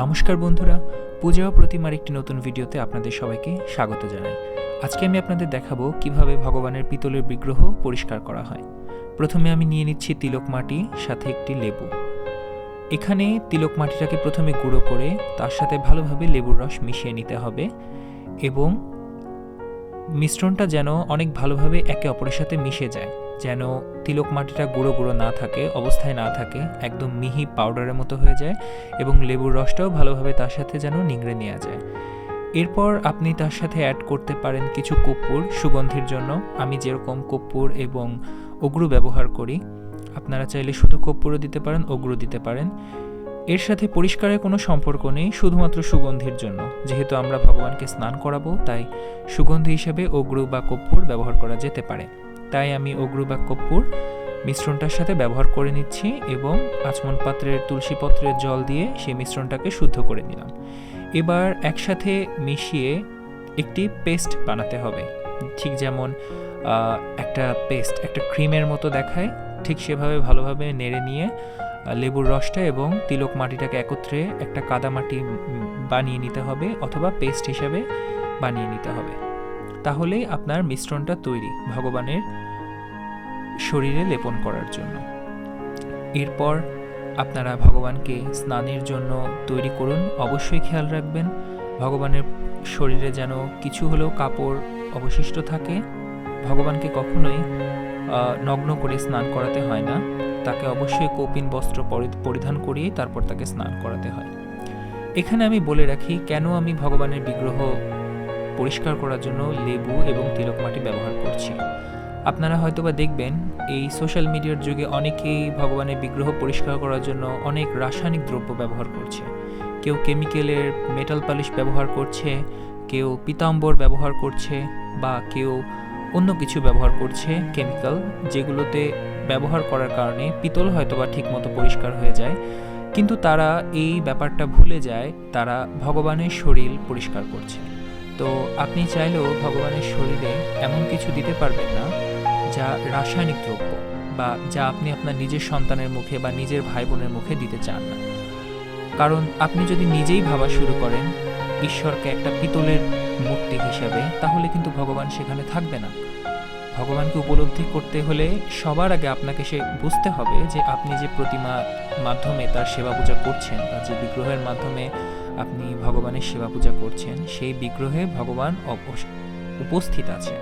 নমস্কার বন্ধুরা, পূজা প্রতিমার একটি নতুন ভিডিওতে আপনাদের সবাইকে স্বাগত জানাই। আজকে আমি আপনাদের দেখাবো কীভাবে ভগবানের পিতলের বিগ্রহ পরিষ্কার করা হয়। প্রথমে আমি নিয়ে নিচ্ছি তিলক মাটি, সাথে একটি লেবু। এখানে তিলক মাটিটাকে প্রথমে গুঁড়ো করে তার সাথে ভালোভাবে লেবুর রস মিশিয়ে নিতে হবে এবং মিশ্রণটা যেন অনেক ভালোভাবে একে অপরের সাথে মিশে যায়। যেন তিলক মাটিটা গুঁড়ো গুঁড়ো না থাকে, অবস্থায় না থাকে, একদম মিহি পাউডারের মতো হয়ে যায় এবং লেবুর রসটাও ভালোভাবে তার সাথে যেন নিংড়ে নেওয়া যায়। এরপর আপনি তার সাথে অ্যাড করতে পারেন কিছু কর্পূর সুগন্ধির জন্য। আমি যেরকম কর্পূর এবং অগ্রু ব্যবহার করি, আপনারা চাইলে শুধু কর্পূরও দিতে পারেন, অগ্রু দিতে পারেন। এর সাথে পরিষ্কারের কোনো সম্পর্ক নেই, শুধুমাত্র সুগন্ধির জন্য। যেহেতু আমরা ভগবানকে স্নান করাবো, তাই সুগন্ধি হিসেবে অগ্রু বা কর্পূর ব্যবহার করা যেতে পারে। তাই আমি অগ্রু বা মিশ্রণটার সাথে ব্যবহার করে নিচ্ছি এবং আচমন পাত্রের তুলসী পত্রের জল দিয়ে সেই মিশ্রণটাকে শুদ্ধ করে নিলাম। এবার একসাথে মিশিয়ে একটি পেস্ট বানাতে হবে। ঠিক যেমন একটা পেস্ট একটা ক্রিমের মতো দেখায়। ঠিক সেভাবে ভালোভাবে নেড়ে নিয়ে লেবুর রসটা এবং তিলক মাটিটাকে একত্রে একটা কাদামাটি উম, বানিয়ে নিতে হবে অথবা পেস্ট হিসাবে বানিয়ে নিতে হবে। তাহলেই আপনার মিশ্রণটা তৈরি ভগবানের শরীরে লেপন করার জন্য। এরপর আপনারা ভগবানকে স্নানের জন্য তৈরি করুন। অবশ্যই খেয়াল রাখবেন, ভগবানের শরীরে যেন কিছু হলেও কাপড় অবশিষ্ট থাকে। ভগবানকে কখনোই নগ্ন করে স্নান করাতে হয় না। তাকে অবশ্যই কৌপিন, বস্ত্র পরি- পরিধান করিয়ে তারপর তাকে স্নান করাতে হয়। এখানে আমি বলে রাখি, কেন আমি ভগবানের বিগ্রহ পরিষ্কার করার জন্য লেবু এবং তিলক মাটি ব্যবহার করছি। আপনারা হয়তোবা দেখবেন, এই সোশ্যাল মিডিয়ার যুগে অনেকেই ভগবানের বিগ্রহ পরিষ্কার করার জন্য অনেক রাসায়নিক দ্রব্য ব্যবহার করছে। কেউ কেমিক্যালের মেটাল পালিশ ব্যবহার করছে, কেউ পিতাম্বর ব্যবহার করছে বা কেউ অন্য কিছু ব্যবহার করছে, কেমিক্যাল, যেগুলোতে ব্যবহার করার কারণে পিতল হয়তোবা ঠিকমতো পরিষ্কার হয়ে যায়। কিন্তু তারা এই ব্যাপারটা ভুলে যায়, তারা ভগবানের শরীর পরিষ্কার করছে। তো আপনি চাইলেও ভগবানের শরীরে এমন কিছু দিতে পারবেন না, যা রাসায়নিক দ্রব্য বা যা আপনি আপনার নিজের সন্তানের মুখে বা নিজের ভাই বোনের মুখে দিতে চান না। কারণ আপনি যদি নিজেই ভাবা শুরু করেন, ঈশ্বরকে একটা পিতলের মূর্তি হিসাবে, তাহলে কিন্তু ভগবান সেখানে থাকবে না। ভগবানকে উপলব্ধি করতে হলে সবার আগে আপনাকে সে বুঝতে হবে যে আপনি যে প্রতিমা মাধ্যমে তার সেবা পূজা করছেন বা যে বিগ্রহের মাধ্যমে আপনি ভগবানের সেবা পূজা করছেন, সেই বিগ্রহে ভগবান উপস্থিত আছে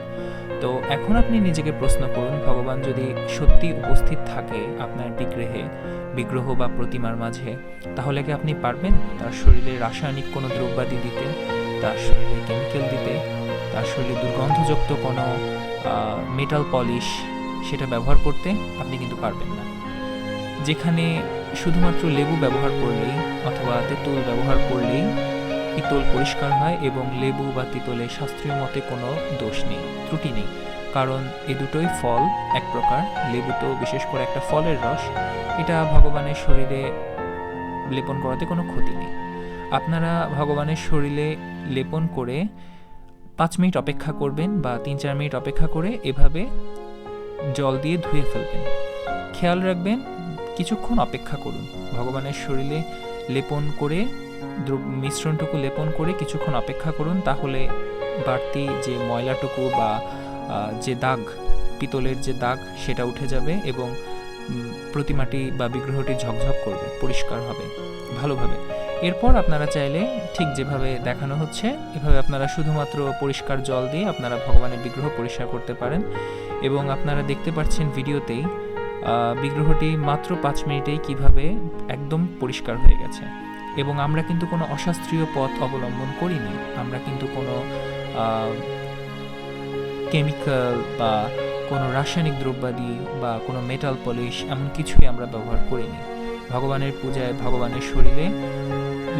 তো এখন আপনি নিজেকে প্রশ্ন করুন, ভগবান যদি সত্যি উপস্থিত থাকে আপনার বিগ্রহে, বিগ্রহ বা প্রতিমার মাঝে, তাহলে কি আপনি পারবেন? তার শরীরে রাসায়নিক কোনো দ্রব্যাদি দিতে, তার শরীরে কেমিক্যাল দিতে, তার শরীরে দুর্গন্ধযুক্ত কোনো মেটাল পলিশ সেটা ব্যবহার করতে আপনি কিন্তু পারবেন না। যেখানে শুধুমাত্র লেবু ব্যবহার করলেই অথবা তেঁতুল ব্যবহার করলেই পিতল পরিষ্কার হয় এবং লেবু বা তিতলে শাস্ত্রীয় মতে কোনো দোষ নেই, ত্রুটি নেই। কারণ এ দুটোই ফল এক প্রকার। লেবু তো বিশেষ করে একটা ফলের রস। এটা ভগবানের শরীরে লেপন করাতে কোনো ক্ষতি নেই। আপনারা ভগবানের শরীরে লেপন করে পাঁচ মিনিট অপেক্ষা করবেন বা তিন চার মিনিট অপেক্ষা করে এভাবে জল দিয়ে ধুয়ে ফেলবেন। খেয়াল রাখবেন কিছুক্ষণ অপেক্ষা করুন। ভগবানের শরীরে লেপন করে মিশ্রণটুকু লেপন করে কিছুক্ষণ অপেক্ষা করুন, তাহলে বাড়তি যে ময়লাটুকু বা যে দাগ, পিতলের যে দাগ, সেটা উঠে যাবে এবং প্রতিমাটি বা বিগ্রহটি ঝকঝক করবে, পরিষ্কার হবে, ভালোভাবে। এরপর আপনারা চাইলে ঠিক যেভাবে দেখানো হচ্ছে, এভাবে আপনারা শুধুমাত্র পরিষ্কার জল দিয়ে আপনারা ভগবানের বিগ্রহ পরিষ্কার করতে পারেন এবং আপনারা দেখতে পাচ্ছেন ভিডিওতেই বিগ্রহটি মাত্র পাঁচ মিনিটেই কীভাবে একদম পরিষ্কার হয়ে গেছে। এবং আমরা কিন্তু কোনো অশাস্ত্রীয় পথ অবলম্বন করিনি। আমরা কিন্তু কোনো কেমিক্যাল বা কোনো রাসায়নিক দ্রব্যাদি বা কোনো মেটাল পলিশ এমন কিছুই আমরা ব্যবহার করিনি। ভগবানের পূজায় ভগবানের শরীরে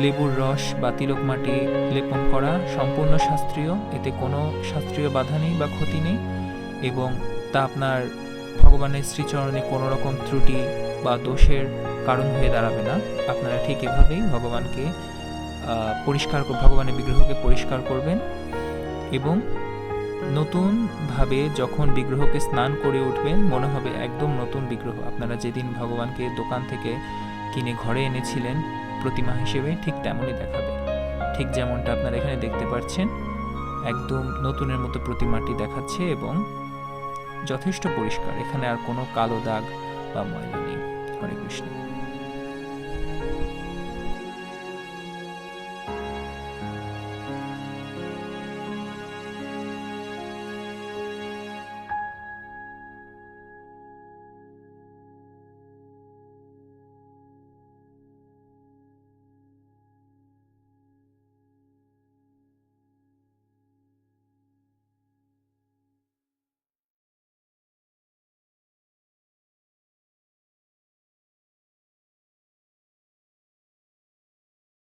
লেবুর রস বা তিলক মাটি লেপন করা সম্পূর্ণ শাস্ত্রীয়। এতে কোনো শাস্ত্রীয় বাধা নেই বা ক্ষতি নেই। এবং তা আপনার ভগবানের শ্রীচরণে কোনো রকম ত্রুটি বা দোষের কারণ হয়ে দাঁড়াবে না। আপনারা ঠিক এভাবেই ভগবানকে পরিষ্কার কর- ভগবানের বিগ্রহকে পরিষ্কার করবেন এবং নতুনভাবে যখন বিগ্রহকে স্নান করে উঠবেন, মনে হবে একদম নতুন বিগ্রহ। আপনারা যেদিন ভগবানকে দোকান থেকে কিনে ঘরে এনেছিলেন, প্রতিমা হিসেবে ঠিক তেমনই দেখাবে। ঠিক যেমনটা আপনারা এখানে দেখতে পাচ্ছেন, একদম নতুনের মতো প্রতিমাটি দেখাচ্ছে এবং যথেষ্ট পরিষ্কার। এখানে আর কোনো কালো দাগ বা ময়লা নেই। হরে কৃষ্ণ।